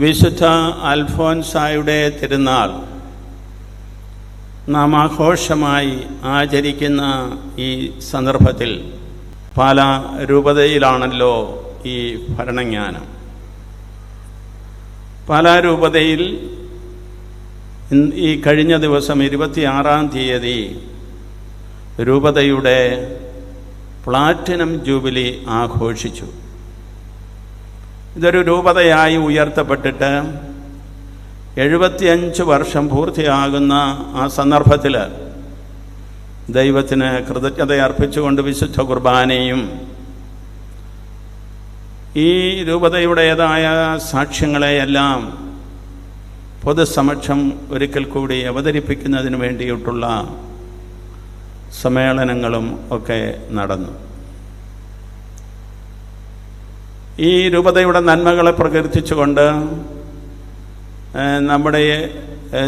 വിശുദ്ധ അൽഫോൻസായുടെ തിരുനാൾ നാം ആഘോഷമായി ആചരിക്കുന്ന ഈ സന്ദർഭത്തിൽ പല രൂപതയിലാണല്ലോ ഈ ഭരണജ്ഞാനം. പല രൂപതയിൽ ഈ കഴിഞ്ഞ ദിവസം ഇരുപത്തിയാറാം തീയതി രൂപതയുടെ പ്ലാറ്റിനം ജൂബിലി ആഘോഷിച്ചു. ഇതൊരു രൂപതയായി ഉയർത്തപ്പെട്ടിട്ട് എഴുപത്തിയഞ്ച് വർഷം പൂർത്തിയാകുന്ന ആ സന്ദർഭത്തിൽ ദൈവത്തിന് കൃതജ്ഞത അർപ്പിച്ചുകൊണ്ട് വിശുദ്ധ കുർബാനയും ഈ രൂപതയുടേതായ സാക്ഷ്യങ്ങളെയെല്ലാം പൊതുസമക്ഷം ഒരിക്കൽ കൂടി അവതരിപ്പിക്കുന്നതിന് വേണ്ടിയിട്ടുള്ള സമ്മേളനങ്ങളും ഒക്കെ നടന്നു. ഈ രൂപതയുടെ നന്മകളെ പ്രകീർത്തിച്ചുകൊണ്ട് നമ്മുടെ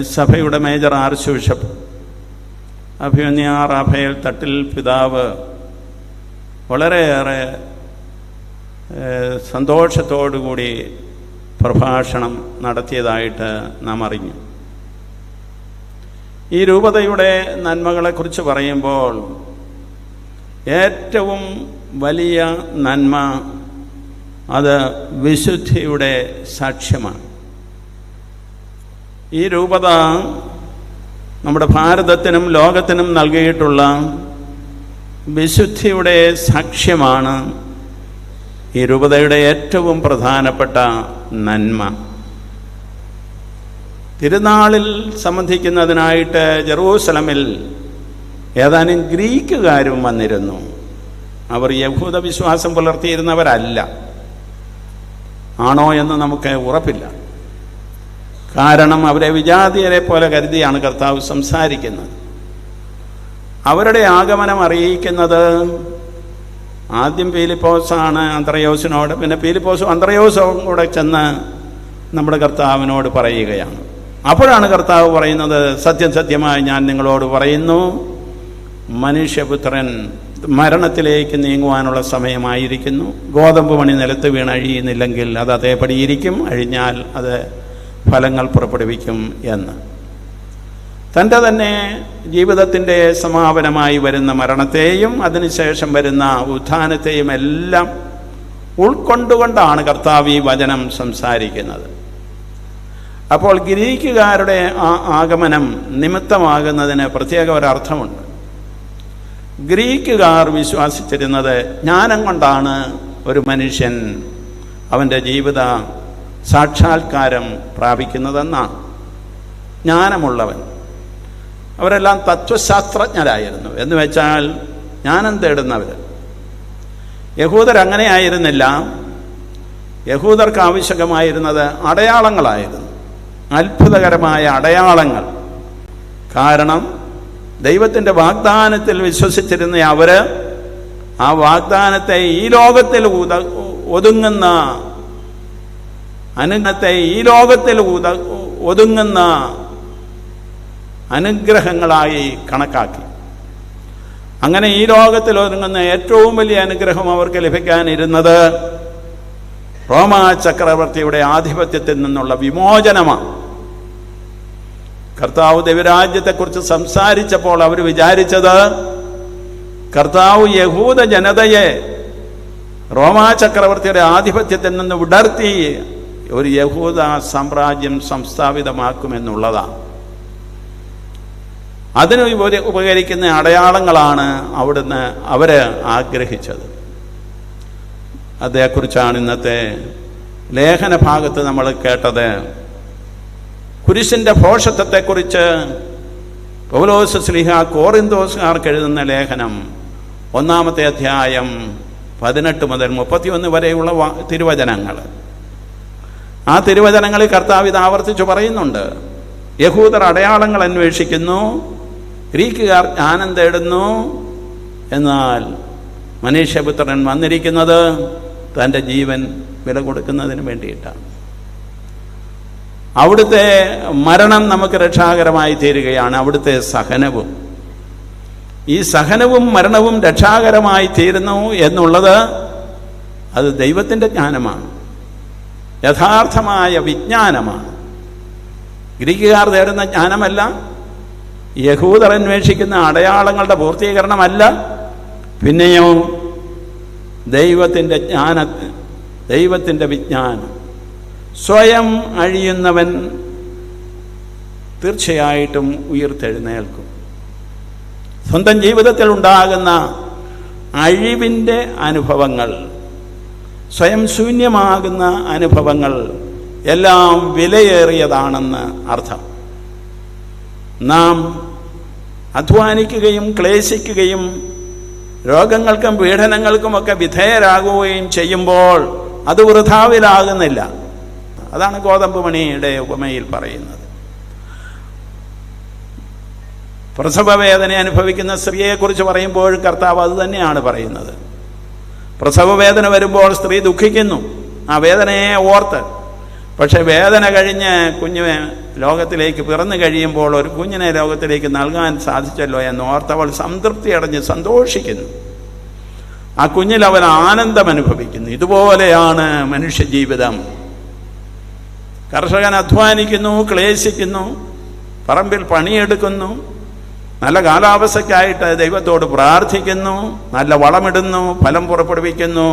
സഭയുടെ മേജർ ആർച്ച് ബിഷപ്പ് അഭിമന്യ റാഫേൽ തട്ടിൽ പിതാവ് വളരെയേറെ സന്തോഷത്തോടുകൂടി പ്രഭാഷണം നടത്തിയതായിട്ട് നാം അറിഞ്ഞു. ഈ രൂപതയുടെ നന്മകളെക്കുറിച്ച് പറയുമ്പോൾ ഏറ്റവും വലിയ നന്മ അത് വിശുദ്ധിയുടെ സാക്ഷ്യമാണ്. ഈ രൂപത നമ്മുടെ ഭാരതത്തിനും ലോകത്തിനും നൽകിയിട്ടുള്ള വിശുദ്ധിയുടെ സാക്ഷ്യമാണ് ഈ രൂപതയുടെ ഏറ്റവും പ്രധാനപ്പെട്ട നന്മ. തിരുനാളിൽ സംബന്ധിക്കുന്നതിനായിട്ട് ജെറൂസലമിൽ ഏതാനും ഗ്രീക്കുകാരും വന്നിരുന്നു. അവർ യഹൂദ വിശ്വാസം പുലർത്തിയിരുന്നവരല്ല. ആണോ എന്ന് നമുക്ക് ഉറപ്പില്ല. കാരണം അവരെ വിജാതീയരെ പോലെ കരുതിയാണ് കർത്താവ് സംസാരിക്കുന്നത്. അവരുടെ ആഗമനം അറിയിക്കുന്നത് ആദ്യം പീലിപ്പോസാണ് അന്ത്രയോസിനോട് പിന്നെ പീലിപ്പോസും അന്ത്രയോസും കൂടെ ചെന്ന് നമ്മുടെ കർത്താവിനോട് പറയുകയാണ്. അപ്പോഴാണ് കർത്താവ് പറയുന്നത് സത്യം സത്യമായി ഞാൻ നിങ്ങളോട് പറയുന്നു മനുഷ്യപുത്രൻ മരണത്തിലേക്ക് നീങ്ങുവാനുള്ള സമയമായിരിക്കുന്നു. ഗോതമ്പ് മണി നിലത്ത് വീണ് അഴിയുന്നില്ലെങ്കിൽ അത് അതേപടി ഇരിക്കും. അഴിഞ്ഞാൽ അത് ഫലങ്ങൾ പുറപ്പെടുവിക്കും എന്ന്. തന്റെ തന്നെ ജീവിതത്തിന്റെ സമാപനമായി വരുന്ന മരണത്തെയും അതിനുശേഷം വരുന്ന ഉത്ഥാനത്തെയും എല്ലാം ഉൾക്കൊണ്ടുകൊണ്ടാണ് കർത്താവ് ഈ വചനം സംസാരിക്കുന്നത്. അപ്പോൾ ഗ്രീക്കുകാരുടെ ആ ആഗമനം നിമിത്തമാകുന്നതിന് പ്രത്യേക ഒരർത്ഥമുണ്ട്. ഗ്രീക്കുകാർ വിശ്വസിച്ചിരുന്നത് ജ്ഞാനം കൊണ്ടാണ് ഒരു മനുഷ്യൻ അവന്റെ ജീവിത സാക്ഷാത്കാരം പ്രാപിക്കുന്നതെന്നാണ്. ജ്ഞാനമുള്ളവൻ. അവരെല്ലാം തത്വശാസ്ത്രജ്ഞരായിരുന്നു. എന്ന് വെച്ചാൽ ജ്ഞാനം തേടുന്നവർ. യഹൂദർ അങ്ങനെയായിരുന്നില്ല. യഹൂദർക്ക് ആവശ്യമായിരുന്നത് അടയാളങ്ങളായിരുന്നു. അത്ഭുതകരമായ അടയാളങ്ങൾ. കാരണം ദൈവത്തിന്റെ വാഗ്ദാനത്തിൽ വിശ്വസിച്ചിരുന്ന അവർ ആ വാഗ്ദാനത്തെ ഈ ലോകത്തിൽ ഉത ഒതുങ്ങുന്ന അനുഗ്രഹത്തെ ഈ ലോകത്തിൽ ഉത ഒതുങ്ങുന്ന അനുഗ്രഹങ്ങളായി കണക്കാക്കി. അങ്ങനെ ഈ ലോകത്തിൽ ഒതുങ്ങുന്ന ഏറ്റവും വലിയ അനുഗ്രഹം അവർക്ക് ലഭിക്കാനിരുന്നത് റോമാ ചക്രവർത്തിയുടെ ആധിപത്യത്തിൽ നിന്നുള്ള വിമോചനമാണ്. കർത്താവ് ദൈവരാജ്യത്തെക്കുറിച്ച് സംസാരിച്ചപ്പോൾ അവർ വിചാരിച്ചത് കർത്താവ് യഹൂദ ജനതയെ റോമാ ചക്രവർത്തിയുടെ ആധിപത്യത്തിൽ നിന്ന് വിടർത്തി ഒരു യഹൂദ സാമ്രാജ്യം സംസ്ഥാപിതമാക്കുമെന്നുള്ളതാണ്. അതിന് ഉപകരിക്കുന്ന അടയാളങ്ങളാണ് അവിടുന്ന് അവർ ആഗ്രഹിച്ചത്. അതേക്കുറിച്ചാണ് ഇന്നത്തെ ലേഖന ഭാഗത്ത് നമ്മൾ കേട്ടത്. കുരിശിന്റെ ഭോഷത്വത്തെക്കുറിച്ച് പൗലോസ് സ്ലിഹ കോറിന്തോസുകാർക്ക് എഴുതുന്ന ലേഖനം ഒന്നാമത്തെ അധ്യായം പതിനെട്ട് മുതൽ മുപ്പത്തിയൊന്ന് വരെയുള്ള തിരുവചനങ്ങൾ. ആ തിരുവചനങ്ങളിൽ കർത്താവ് ഇത് ആവർത്തിച്ചു പറയുന്നുണ്ട്. യഹൂദർ അടയാളങ്ങൾ അന്വേഷിക്കുന്നു ഗ്രീക്കുകാർ ജ്ഞാനം തേടുന്നു. എന്നാൽ മനുഷ്യപുത്രൻ വന്നിരിക്കുന്നത് തന്റെ ജീവൻ വില കൊടുക്കുന്നതിന് വേണ്ടിയിട്ടാണ്. അവിടുത്തെ മരണം നമുക്ക് രക്ഷാകരമായി തീരുകയാണ് അവിടുത്തെ സഹനവും. ഈ സഹനവും മരണവും രക്ഷാകരമായി തീരുന്നു എന്നുള്ളത് അത് ദൈവത്തിന്റെ ജ്ഞാനമാണ്. യഥാർത്ഥമായ വിജ്ഞാനമാണ്. ഗ്രീക്കുകാർ തേടുന്ന ജ്ഞാനമല്ല യഹൂദർ അന്വേഷിക്കുന്ന അടയാളങ്ങളുടെ പൂർത്തീകരണമല്ല പിന്നെയോ ദൈവത്തിന്റെ ജ്ഞാന ദൈവത്തിന്റെ വിജ്ഞാനം. സ്വയം അഴിയുന്നവൻ തീർച്ചയായിട്ടും ഉയർത്തെഴുന്നേൽക്കും. സ്വന്തം ജീവിതത്തിൽ ഉണ്ടാകുന്ന അഴിവിന്റെ അനുഭവങ്ങൾ സ്വയം ശൂന്യമാകുന്ന അനുഭവങ്ങൾ എല്ലാം വിലയേറിയതാണെന്ന് അർത്ഥം. നാം അധ്വാനിക്കുകയും ക്ലേശിക്കുകയും രോഗങ്ങൾക്കും പീഡനങ്ങൾക്കുമൊക്കെ വിധേയരാകുകയും ചെയ്യുമ്പോൾ അത് വൃഥാവിലാകുന്നില്ല. അതാണ് ഗോതമ്പ് മണിയുടെ ഉപമയിൽ പറയുന്നത്. പ്രസവവേദന അനുഭവിക്കുന്ന സ്ത്രീയെക്കുറിച്ച് പറയുമ്പോഴും കർത്താവ് അത് തന്നെയാണ് പറയുന്നത്. പ്രസവവേദന വരുമ്പോൾ സ്ത്രീ ദുഃഖിക്കുന്നു. ആ വേദനയെ ഓർത്ത്. പക്ഷെ വേദന കഴിഞ്ഞ് കുഞ്ഞു ലോകത്തിലേക്ക് പിറന്നു കഴിയുമ്പോൾ ഒരു കുഞ്ഞിനെ ലോകത്തിലേക്ക് നൽകാൻ സാധിച്ചല്ലോ എന്ന് ഓർത്തവൾ സംതൃപ്തി അടഞ്ഞ് സന്തോഷിക്കുന്നു. ആ കുഞ്ഞിൽ അവൻ ആനന്ദം അനുഭവിക്കുന്നു. ഇതുപോലെയാണ് മനുഷ്യജീവിതം. കർഷകൻ അധ്വാനിക്കുന്നു ക്ലേശിക്കുന്നു പറമ്പിൽ പണിയെടുക്കുന്നു നല്ല കാലാവസ്ഥയ്ക്കായിട്ട് ദൈവത്തോട് പ്രാർത്ഥിക്കുന്നു നല്ല വളമിടുന്നു ഫലം പുറപ്പെടുവിക്കുന്നു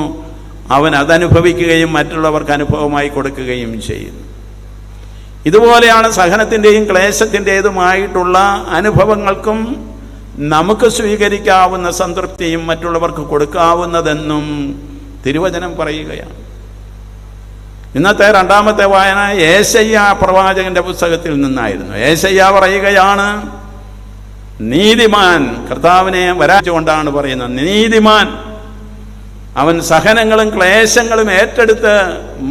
അവൻ അതനുഭവിക്കുകയും മറ്റുള്ളവർക്ക് അനുഭവമായി കൊടുക്കുകയും ചെയ്യുന്നു. ഇതുപോലെയാണ് സഹനത്തിന്റെയും ക്ലേശത്തിന്റെതുമായിട്ടുള്ള അനുഭവങ്ങൾക്കും നമുക്ക് സ്വീകരിക്കാവുന്ന സംതൃപ്തിയും മറ്റുള്ളവർക്ക് കൊടുക്കാവുന്നതെന്നും തിരുവചനം പറയുകയാണ്. ഇന്നത്തെ രണ്ടാമത്തെ വായന ഏശയ്യ പ്രവാചകന്റെ പുസ്തകത്തിൽ നിന്നായിരുന്നു. ഏശയ്യ പറയുകയാണ് നീതിമാൻ കർത്താവിനെ വരാച്ചുകൊണ്ടാണ് പറയുന്നത്. നീതിമാൻ അവൻ സഹനങ്ങളും ക്ലേശങ്ങളും ഏറ്റെടുത്ത്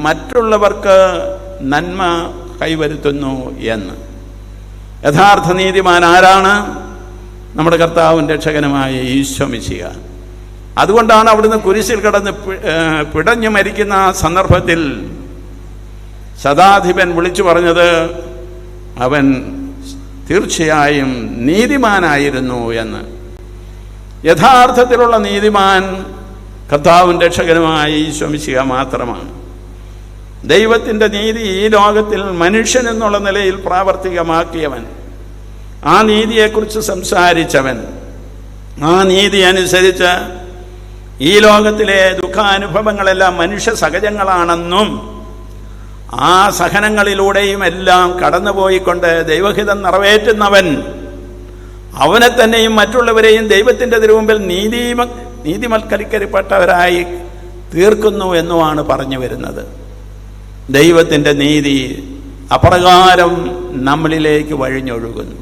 മറ്റുള്ളവർക്ക് നന്മ കൈവരുത്തുന്നു എന്ന്. യഥാർത്ഥ നീതിമാൻ ആരാണ്? നമ്മുടെ കർത്താവും രക്ഷകനുമായ ഈശ്വമിശിക അതുകൊണ്ടാണ് അവിടുന്ന് കുരിശിൽ കിടന്ന് പിടഞ്ഞു മരിക്കുന്ന സന്ദർഭത്തിൽ ശതാധിപൻ വിളിച്ചു പറഞ്ഞത് അവൻ തീർച്ചയായും നീതിമാനായിരുന്നു എന്ന്. യഥാർത്ഥത്തിലുള്ള നീതിമാൻ കർത്താവും രക്ഷകനുമായ ഈശ്വമിശിക മാത്രമാണ്. ദൈവത്തിന്റെ നീതി ഈ ലോകത്തിൽ മനുഷ്യൻ എന്നുള്ള നിലയിൽ പ്രാവർത്തികമാക്കിയവൻ. ആ നീതിയെക്കുറിച്ച് സംസാരിച്ചവൻ. ആ നീതി അനുസരിച്ച് ഈ ലോകത്തിലെ ദുഃഖാനുഭവങ്ങളെല്ലാം മനുഷ്യ സഹജങ്ങളാണെന്നും ആ സഹനങ്ങളിലൂടെയും എല്ലാം കടന്നുപോയിക്കൊണ്ട് ദൈവഹിതം നിറവേറ്റുന്നവൻ. അവനെ തന്നെയും മറ്റുള്ളവരെയും ദൈവത്തിന്റെ തിരുമുമ്പിൽ നീതിമ നീതിമത്കരിക്കപ്പെട്ടവരായി തീർക്കുന്നു എന്നുമാണ് പറഞ്ഞു വരുന്നത്. ദൈവത്തിന്റെ നീതി അപ്രകാരം നമ്മളിലേക്ക് വഴിഞ്ഞൊഴുകുന്നു.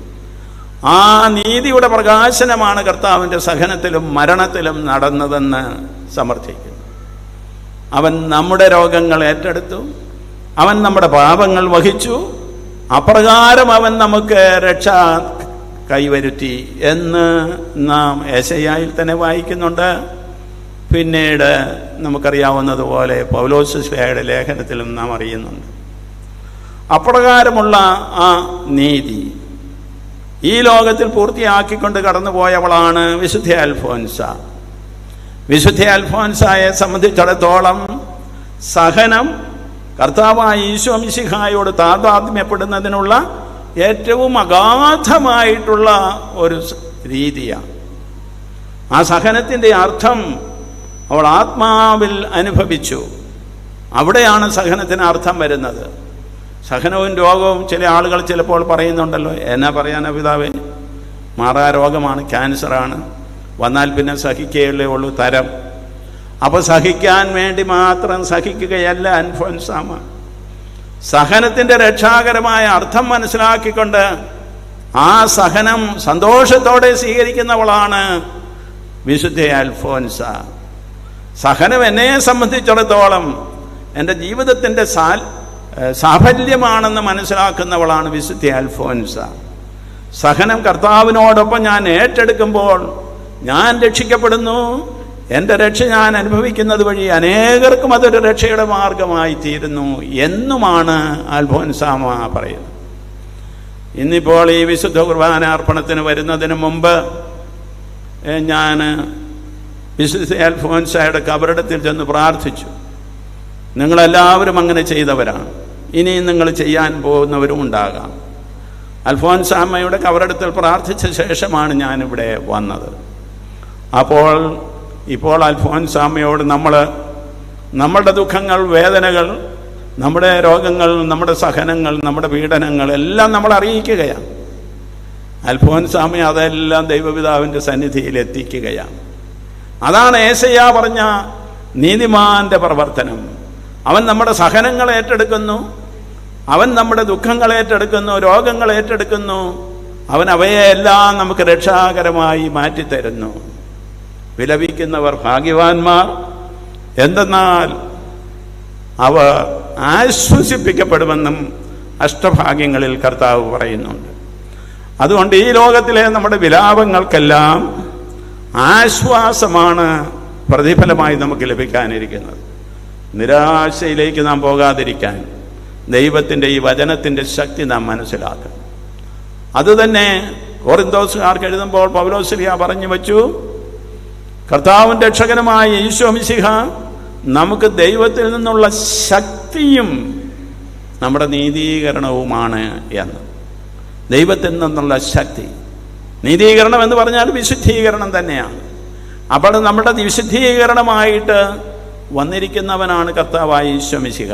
ആ നീതിയുടെ പ്രകാശനമാണ് കർത്താവിന്റെ സഹനത്തിലും മരണത്തിലും നടന്നതെന്ന് സമർത്ഥിക്കുന്നു. അവൻ നമ്മുടെ രോഗങ്ങൾ ഏറ്റെടുത്തു. അവൻ നമ്മുടെ പാപങ്ങൾ വഹിച്ചു. അപ്രകാരം അവൻ നമുക്ക് രക്ഷ കൈവരുത്തി എന്ന് നാം ഏശയായിൽ തന്നെ വായിക്കുന്നുണ്ട്. പിന്നീട് നമുക്കറിയാവുന്നതുപോലെ പൗലോസുസ്വയുടെ ലേഖനത്തിലും നാം അറിയുന്നുണ്ട്. അപ്രകാരമുള്ള ആ നീതി ഈ ലോകത്തിൽ പൂർത്തിയാക്കിക്കൊണ്ട് കടന്നുപോയവളാണ് വിശുദ്ധ അൽഫോൻസ. വിശുദ്ധ അൽഫോൻസായെ സംബന്ധിച്ചിടത്തോളം സഹനം കർത്താവായ ഈശോ മിശിഹായോട് താതാത്മ്യപ്പെടുന്നതിനുള്ള ഏറ്റവും അഗാധമായിട്ടുള്ള ഒരു രീതിയാണ്. ആ സഹനത്തിന്റെ അർത്ഥം അവൾ ആത്മാവിൽ അനുഭവിച്ചു. അവിടെയാണ് സഹനത്തിന് അർത്ഥം വരുന്നത്. സഹനവും രോഗവും ചില ആളുകൾ ചിലപ്പോൾ പറയുന്നുണ്ടല്ലോ എന്നാ പറയാനാ പിതാവേ? മാറാ രോഗമാണ് ക്യാൻസറാണ്. വന്നാൽ പിന്നെ സഹിക്കുകയല്ലേ ഉള്ളൂ തരം. അപ്പോൾ സഹിക്കാൻ വേണ്ടി മാത്രം സഹിക്കുകയല്ല അൻഫോൻസാമ. സഹനത്തിന്റെ രക്ഷാകരമായ അർത്ഥം മനസ്സിലാക്കിക്കൊണ്ട് ആ സഹനം സന്തോഷത്തോടെ സ്വീകരിക്കുന്നവളാണ് വിശുദ്ധ അൽഫോൻസ. സഹനം എന്നെ സംബന്ധിച്ചിടത്തോളം എന്റെ ജീവിതത്തിന്റെ സാൽ സാഫല്യമാണെന്ന് മനസ്സിലാക്കുന്നവളാണ് വിശുദ്ധ അൽഫോൻസ. സഹനം കർത്താവിനോടൊപ്പം ഞാൻ ഏറ്റെടുക്കുമ്പോൾ ഞാൻ രക്ഷിക്കപ്പെടുന്നു. എന്റെ രക്ഷ ഞാൻ അനുഭവിക്കുന്നത് വഴി അനേകർക്കും അതൊരു രക്ഷയുടെ മാർഗമായി തീരുന്നു എന്നുമാണ് അൽഫോൻസാമ പറയുന്നത്. ഇന്നിപ്പോൾ ഈ വിശുദ്ധ കുർബാന അർപ്പണത്തിന് വരുന്നതിന് മുമ്പ് ഞാൻ വിശുദ്ധ അൽഫോൻസായുടെ കബറിടത്തിൽ ചെന്ന് പ്രാർത്ഥിച്ചു. നിങ്ങളെല്ലാവരും അങ്ങനെ ചെയ്തവരാണ്. ഇനിയും നിങ്ങൾ ചെയ്യാൻ പോകുന്നവരും ഉണ്ടാകാം. അൽഫോൻസാമ്മയുടെ കവറെടുത്തിൽ പ്രാർത്ഥിച്ച ശേഷമാണ് ഞാനിവിടെ വന്നത്. അപ്പോൾ ഇപ്പോൾ അൽഫോൻസാമ്മയോട് നമ്മൾ നമ്മളുടെ ദുഃഖങ്ങൾ വേദനകൾ നമ്മുടെ രോഗങ്ങൾ നമ്മുടെ സഹനങ്ങൾ നമ്മുടെ പീഡനങ്ങൾ എല്ലാം നമ്മൾ അറിയിക്കുകയാണ്. അൽഫോൻസാമി അതെല്ലാം ദൈവപിതാവിന്റെ സന്നിധിയിൽ എത്തിക്കുകയാണ്. അതാണ് ഏശയ്യ പറഞ്ഞ നീതിമാന്റെ പ്രവർത്തനം. അവൻ നമ്മുടെ സഹനങ്ങൾ ഏറ്റെടുക്കുന്നു അവൻ നമ്മുടെ ദുഃഖങ്ങൾ ഏറ്റെടുക്കുന്നു രോഗങ്ങൾ ഏറ്റെടുക്കുന്നു അവൻ അവയെല്ലാം നമുക്ക് രക്ഷാകരമായി മാറ്റിത്തരുന്നു. വിലപിക്കുന്നവർ ഭാഗ്യവാന്മാർ. എന്തെന്നാൽ അവർ ആശ്വസിപ്പിക്കപ്പെടുമെന്നും അഷ്ടഭാഗ്യങ്ങളിൽ കർത്താവ് പറയുന്നുണ്ട്. അതുകൊണ്ട് ഈ ലോകത്തിലെ നമ്മുടെ വിലാപങ്ങൾക്കെല്ലാം ആശ്വാസമാണ് പ്രതിഫലമായി നമുക്ക് ലഭിക്കാനിരിക്കുന്നത്. നിരാശയിലേക്ക് നാം പോകാതിരിക്കാൻ ദൈവത്തിന്റെ ഈ വചനത്തിന്റെ ശക്തി നാം മനസ്സിലാക്കണം. അതുതന്നെ കോറിന്തോസുകാർക്ക് എഴുതുമ്പോൾ പൗലോസ്ലിയ പറഞ്ഞു വച്ചു കർത്താവിന്റെ രക്ഷകനുമായ ഈശോ മിശിഹ നമുക്ക് ദൈവത്തിൽ നിന്നുള്ള ശക്തിയും നമ്മുടെ നീതീകരണവുമാണ് എന്ന്. ദൈവത്തിൽ നിന്നുള്ള ശക്തി. നീതീകരണം എന്ന് പറഞ്ഞാൽ വിശുദ്ധീകരണം തന്നെയാണ്. അപ്പോൾ നമ്മുടെ വിശുദ്ധീകരണമായിട്ട് വന്നിരിക്കുന്നവനാണ് കർത്താവായ ഈശോ മിശിഹ.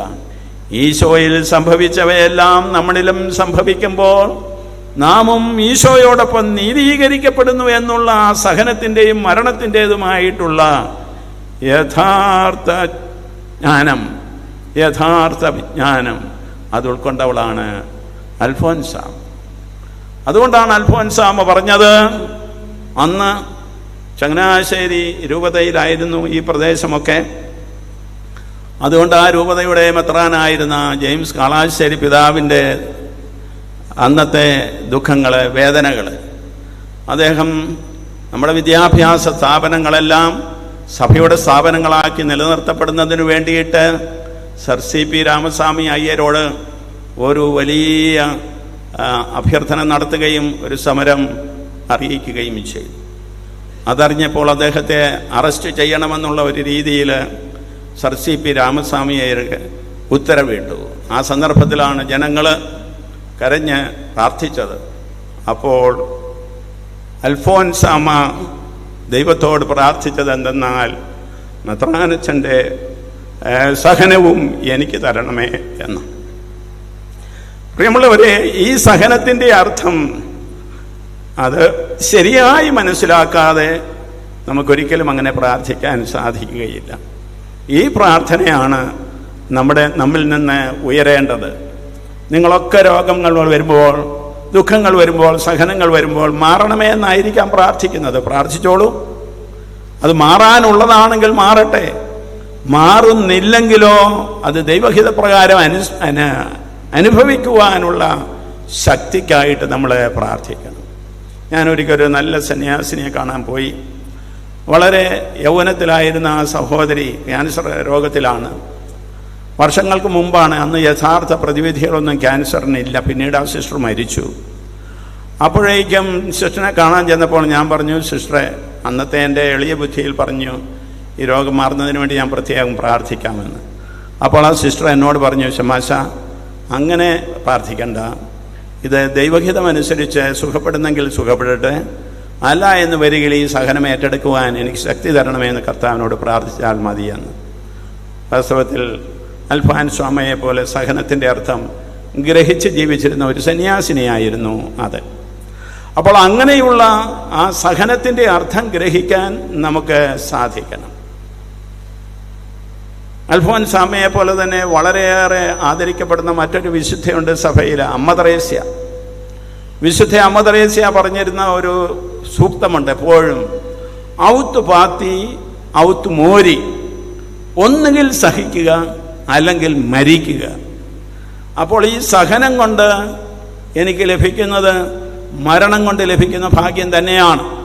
ഈശോയിൽ സംഭവിച്ചവയെല്ലാം നമ്മളിലും സംഭവിക്കുമ്പോൾ നാമും ഈശോയോടൊപ്പം നീതീകരിക്കപ്പെടുന്നു എന്നുള്ള ആ സഹനത്തിന്റെയും മരണത്തിന്റെതുമായിട്ടുള്ള യഥാർത്ഥ ജ്ഞാനം യഥാർത്ഥ വിജ്ഞാനം അത് ഉൾക്കൊണ്ടവളാണ് അൽഫോൻസാം. അതുകൊണ്ടാണ് അൽഫോൻസാമ പറഞ്ഞത് അന്ന് ചങ്ങനാശ്ശേരി രൂപതയിലായിരുന്നു ഈ പ്രദേശമൊക്കെ. അതുകൊണ്ട് ആ രൂപതയുടെ മെത്രാനായിരുന്ന ജെയിംസ് കാളാശ്ശേരി പിതാവിന്റെ അന്നത്തെ ദുഃഖങ്ങൾ വേദനകൾ അദ്ദേഹം നമ്മുടെ വിദ്യാഭ്യാസ സ്ഥാപനങ്ങളെല്ലാം സഭയുടെ സ്ഥാപനങ്ങളാക്കി നിലനിർത്തപ്പെടുന്നതിന് വേണ്ടിയിട്ട് സർ സി പി രാമസ്വാമി അയ്യരോട് ഒരു വലിയ അഭ്യർത്ഥന നടത്തുകയും ഒരു സമരം അറിയിക്കുകയും ചെയ്തു. അതറിഞ്ഞപ്പോൾ അദ്ദേഹത്തെ അറസ്റ്റ് ചെയ്യണമെന്നുള്ള ഒരു രീതിയിൽ സർ സി പി രാമസ്വാമി അയ്യർക്ക് ഉത്തരവിട്ടു. ആ സന്ദർഭത്തിലാണ് ജനങ്ങൾ കരഞ്ഞ് പ്രാർത്ഥിച്ചത്. അപ്പോൾ അൽഫോൻസാമ ദൈവത്തോട് പ്രാർത്ഥിച്ചത് എന്തെന്നാൽ നത്രാനച്ചന്റെ സഹനവും എനിക്ക് തരണമേ എന്ന്. പ്രിയമുള്ളവരെ ഈ സഹനത്തിന്റെ അർത്ഥം അത് ശരിയായി മനസ്സിലാക്കാതെ നമുക്കൊരിക്കലും അങ്ങനെ പ്രാർത്ഥിക്കാൻ സാധിക്കുകയില്ല. ഈ പ്രാർത്ഥനയാണ് നമ്മുടെ നമ്മിൽ നിന്ന് ഉയരേണ്ടത്. നിങ്ങളൊക്കെ രോഗങ്ങൾ വരുമ്പോൾ ദുഃഖങ്ങൾ വരുമ്പോൾ സഹനങ്ങൾ വരുമ്പോൾ മാറണമേ എന്നായിരിക്കാം പ്രാർത്ഥിക്കുന്നത്. പ്രാർത്ഥിച്ചോളൂ. അത് മാറാനുള്ളതാണെങ്കിൽ മാറട്ടെ. മാറുന്നില്ലെങ്കിലോ അത് ദൈവഹിതപ്രകാരം അനു അനു അനുഭവിക്കുവാനുള്ള ശക്തിക്കായിട്ട് നമ്മൾ പ്രാർത്ഥിക്കണം. ഞാനൊരിക്കൽ ഒരു നല്ല സന്യാസിനിയെ കാണാൻ പോയി. വളരെ യൗവനത്തിലായിരുന്ന ആ സഹോദരി ക്യാൻസർ രോഗത്തിലാണ്. വർഷങ്ങൾക്ക് മുമ്പാണ് അന്ന് യഥാർത്ഥ പ്രതിവിധികളൊന്നും ക്യാൻസറിനില്ല. പിന്നീട് ആ സിസ്റ്റർ മരിച്ചു. അപ്പോഴേക്കും സിസ്റ്ററിനെ കാണാൻ ചെന്നപ്പോൾ ഞാൻ പറഞ്ഞു സിസ്റ്ററെ അന്നത്തെ എന്റെ എളിയ ബുദ്ധിയിൽ പറഞ്ഞു ഈ രോഗം മാറുന്നതിന് വേണ്ടി ഞാൻ പ്രത്യേകം പ്രാർത്ഥിക്കാമെന്ന്. അപ്പോൾ ആ സിസ്റ്റർ എന്നോട് പറഞ്ഞു ശമാശ അങ്ങനെ പ്രാർത്ഥിക്കണ്ട. ഇത് ദൈവഹിതമനുസരിച്ച് സുഖപ്പെടുന്നെങ്കിൽ സുഖപ്പെടട്ടെ. അല്ല എന്ന് വരികിൽ ഈ സഹനം ഏറ്റെടുക്കുവാൻ എനിക്ക് ശക്തി തരണമെന്ന് കർത്താവിനോട് പ്രാർത്ഥിച്ചാൽ മതിയെന്ന്. വാസ്തവത്തിൽ അൽഫാൻ സ്വാമയെ പോലെ സഹനത്തിന്റെ അർത്ഥം ഗ്രഹിച്ച് ജീവിച്ചിരുന്ന ഒരു സന്യാസിനിയായിരുന്നു അത്. അപ്പോൾ അങ്ങനെയുള്ള ആ സഹനത്തിന്റെ അർത്ഥം ഗ്രഹിക്കാൻ നമുക്ക് സാധിക്കണം. അൽഫോൻ സാമയെ പോലെ തന്നെ വളരെയേറെ ആദരിക്കപ്പെടുന്ന മറ്റൊരു വിശുദ്ധയുണ്ട് സഭയിൽ അമ്മ ത്രേസ്യ വിശുദ്ധ അമ്മ ത്രേസ്യ പറഞ്ഞിരുന്ന ഒരു സൂക്തമുണ്ട് എപ്പോഴും ഔത്ത് പാത്തി ഔത്ത് മോരി ഒന്നുകിൽ സഹിക്കുക അല്ലെങ്കിൽ മരിക്കുക. അപ്പോൾ ഈ സഹനം കൊണ്ട് എനിക്ക് ലഭിക്കുന്നത് മരണം കൊണ്ട് ലഭിക്കുന്ന ഭാഗ്യം തന്നെയാണ്.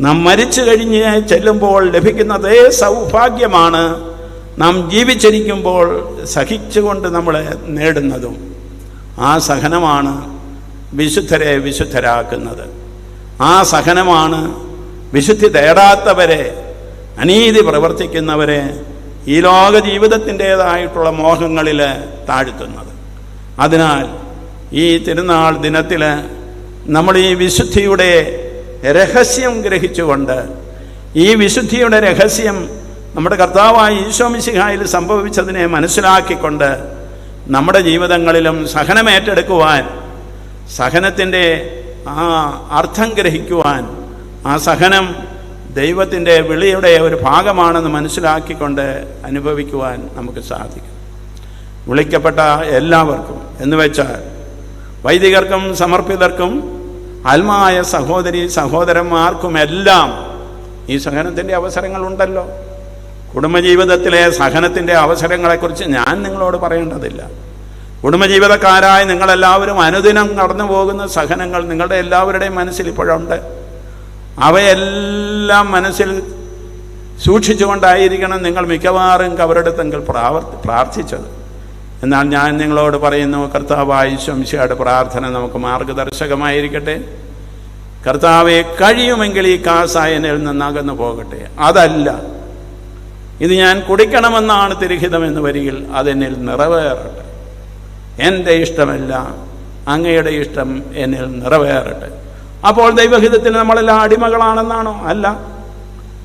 നാം മരിച്ചു കഴിഞ്ഞ് ചെല്ലുമ്പോൾ ലഭിക്കുന്ന അതേ സൗഭാഗ്യമാണ് നാം ജീവിച്ചിരിക്കുമ്പോൾ സഹിച്ചുകൊണ്ട് നമ്മൾ നേടുന്നതും. ആ സഹനമാണ് വിശുദ്ധരെ വിശുദ്ധരാക്കുന്നത്. ആ സഹനമാണ് വിശുദ്ധി തേടാത്തവരെ അനീതി പ്രവർത്തിക്കുന്നവരെ ഈ ലോക ജീവിതത്തിന്റെതായിട്ടുള്ള മോഹങ്ങളിൽ താഴ്ത്തുന്നത്. അതിനാൽ ഈ തിരുനാൾ ദിനത്തിൽ നമ്മൾ ഈ വിശുദ്ധിയുടെ രഹസ്യം ഗ്രഹിച്ചുകൊണ്ട് ഈ വിശുദ്ധിയുടെ രഹസ്യം നമ്മുടെ കർത്താവായ ഈശോമിശിഹായിൽ സംഭവിച്ചതിനെ മനസ്സിലാക്കിക്കൊണ്ട് നമ്മുടെ ജീവിതങ്ങളിലും സഹനമേറ്റെടുക്കുവാൻ സഹനത്തിന്റെ ആ അർത്ഥം ഗ്രഹിക്കുവാൻ ആ സഹനം ദൈവത്തിന്റെ വിളിയുടെ ഒരു ഭാഗമാണെന്ന് മനസ്സിലാക്കിക്കൊണ്ട് അനുഭവിക്കുവാൻ നമുക്ക് സാധിക്കും. വിളിക്കപ്പെട്ട എല്ലാവർക്കും എന്ന് വെച്ചാൽ വൈദികർക്കും സമർപ്പിതർക്കും ആത്മായ സഹോദരി സഹോദരന്മാർക്കും എല്ലാം ഈ സഹനത്തിന്റെ അവസരങ്ങളുണ്ടല്ലോ. കുടുംബജീവിതത്തിലെ സഹനത്തിന്റെ അവസരങ്ങളെക്കുറിച്ച് ഞാൻ നിങ്ങളോട് പറയേണ്ടതില്ല. കുടുംബജീവിതക്കാരായ നിങ്ങളെല്ലാവരും അനുദിനം കടന്നു പോകുന്ന സഹനങ്ങൾ നിങ്ങളുടെ എല്ലാവരുടെയും മനസ്സിൽ ഇപ്പോഴുണ്ട്. അവയെല്ലാം മനസ്സിൽ സൂക്ഷിച്ചുകൊണ്ടായിരിക്കണം നിങ്ങൾ മിക്കവാറും കവരെടുത്തെങ്കിൽ പ്രാവർത്തി പ്രാർത്ഥിച്ചത്. എന്നാൽ ഞാൻ നിങ്ങളോട് പറയുന്നു കർത്താവ് ശംശയുടെ പ്രാർത്ഥന നമുക്ക് മാർഗദർശകമായിരിക്കട്ടെ. കർത്താവെ കഴിയുമെങ്കിൽ ഈ കാസായനിൽ നിന്ന് അകന്നു പോകട്ടെ. അതല്ല. ഇത് ഞാൻ കുടിക്കണമെന്നാണ് തിരുഹിതമെന്ന് വരികിൽ അതെന്നിൽ നിറവേറട്ടെ. എന്റെ ഇഷ്ടമല്ല അങ്ങയുടെ ഇഷ്ടം എന്നിൽ നിറവേറട്ടെ. അപ്പോൾ ദൈവഹിതത്തിന് നമ്മളെല്ലാം അടിമകളാണെന്നാണോ? അല്ല.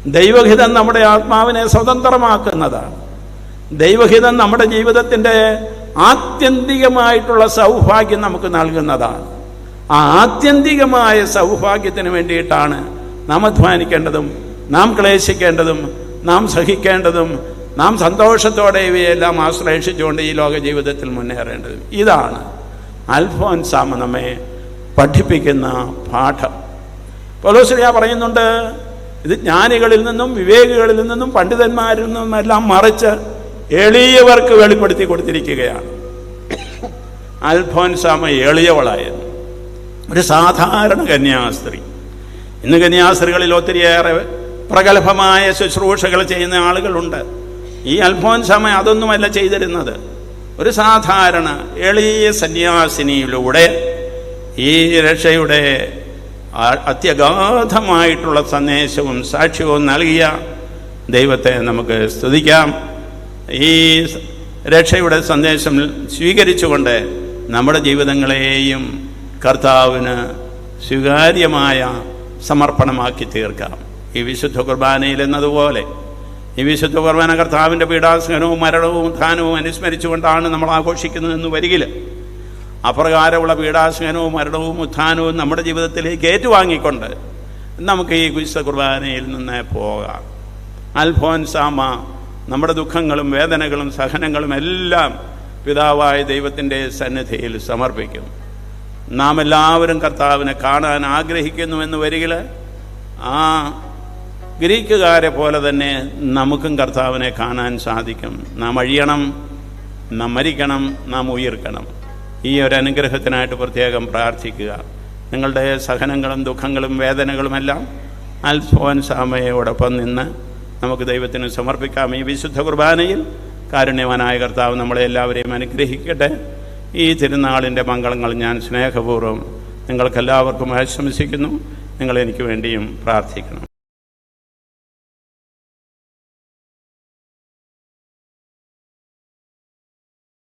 ദൈവഹിതം നമ്മുടെ ആത്മാവിനെ സ്വതന്ത്രമാക്കുന്നതാണ്. ദൈവഹിതം നമ്മുടെ ജീവിതത്തിന്റെ ആത്യന്തികമായിട്ടുള്ള സൗഭാഗ്യം നമുക്ക് നൽകുന്നതാണ്. ആ ആത്യന്തികമായ സൗഭാഗ്യത്തിന് വേണ്ടിയിട്ടാണ് നാം അധ്വാനിക്കേണ്ടതും നാം ക്ലേശിക്കേണ്ടതും നാം സഹിക്കേണ്ടതും നാം സന്തോഷത്തോടെ ഇവയെല്ലാം ആശ്ലേഷിച്ചുകൊണ്ട് ഈ ലോക ജീവിതത്തിൽ മുന്നേറേണ്ടതും. ഇതാണ് അൽഫോൻസാമ നമ്മെ പഠിപ്പിക്കുന്ന പാഠം. പൗലോസ്ലിയ പറയുന്നുണ്ട് ഇത് ജ്ഞാനികളിൽ നിന്നും വിവേകികളിൽ നിന്നും പണ്ഡിതന്മാരിൽ നിന്നും എല്ലാം മറിച്ച് എളിയവർക്ക് വെളിപ്പെടുത്തി കൊടുത്തിരിക്കുകയാണ്. അൽഫോൻസാമ എളിയവളായിരുന്നു. ഒരു സാധാരണ കന്യാസ്ത്രീ. ഇന്ന് കന്യാസ്ത്രീകളിൽ ഒത്തിരിയേറെ പ്രഗത്ഭമായ ശുശ്രൂഷകൾ ചെയ്യുന്ന ആളുകളുണ്ട്. ഈ അൽഫോൻസാമ അതൊന്നുമല്ല ചെയ്തിരുന്നത്. ഒരു സാധാരണ എളിയ സന്യാസിനിയിലൂടെ ഈ രക്ഷയുടെ അത്യഗാധമായിട്ടുള്ള സന്ദേശവും സാക്ഷ്യവും നൽകിയ ദൈവത്തെ നമുക്ക് സ്തുതിക്കാം. ഈ രക്ഷയുടെ സന്ദേശം സ്വീകരിച്ചുകൊണ്ട് നമ്മുടെ ജീവിതങ്ങളെയും കർത്താവിന് സ്വീകാര്യമായ സമർപ്പണമാക്കി തീർക്കാം. ഈ വിശുദ്ധ കുർബാനയിൽ എന്നതുപോലെ ഈ വിശുദ്ധ കുർബാന കർത്താവിന്റെ പീഡാസനവും മരണവും ധാനവും അനുസ്മരിച്ചുകൊണ്ടാണ് നമ്മൾ ആഘോഷിക്കുന്നതെന്ന് വരികിൽ അപ്രകാരമുള്ള പീഡാസനവും മരണവും ഉത്ഥാനവും നമ്മുടെ ജീവിതത്തിലേക്ക് ഏറ്റുവാങ്ങിക്കൊണ്ട് നമുക്ക് ഈ വിശുദ്ധ കുർബാനയിൽ നിന്ന് പോകാം. അൽഫോൻസാമ നമ്മുടെ ദുഃഖങ്ങളും വേദനകളും സഹനങ്ങളും എല്ലാം പിതാവായ ദൈവത്തിന്റെ സന്നിധിയിൽ സമർപ്പിക്കും നാം എല്ലാവരും കർത്താവിനെ കാണാൻ ആഗ്രഹിക്കുന്നുവെന്ന് വരികിൽ ആ ഗ്രീക്കുകാരെ പോലെ തന്നെ നമുക്കും കർത്താവിനെ കാണാൻ സാധിക്കും. നാം അഴിയണം നാം മരിക്കണം നാം ഉയർക്കണം. ഈ ഒരു അനുഗ്രഹത്തിനായിട്ട് പ്രത്യേകം പ്രാർത്ഥിക്കുക. നിങ്ങളുടെ സഹനങ്ങളും ദുഃഖങ്ങളും വേദനകളുമെല്ലാം അൽഫോൻ സാമയോടൊപ്പം നിന്ന് നമുക്ക് ദൈവത്തിന് സമർപ്പിക്കാം. ഈ വിശുദ്ധ കുർബാനയിൽ കാരുണ്യവാനായ കർത്താവ് നമ്മളെ എല്ലാവരെയും അനുഗ്രഹിക്കട്ടെ. ഈ തിരുനാളിന്റെ മംഗളങ്ങൾ ഞാൻ സ്നേഹപൂർവം നിങ്ങൾക്കെല്ലാവർക്കും ആശംസിക്കുന്നു. നിങ്ങളെനിക്ക് വേണ്ടിയും പ്രാർത്ഥിക്കണം.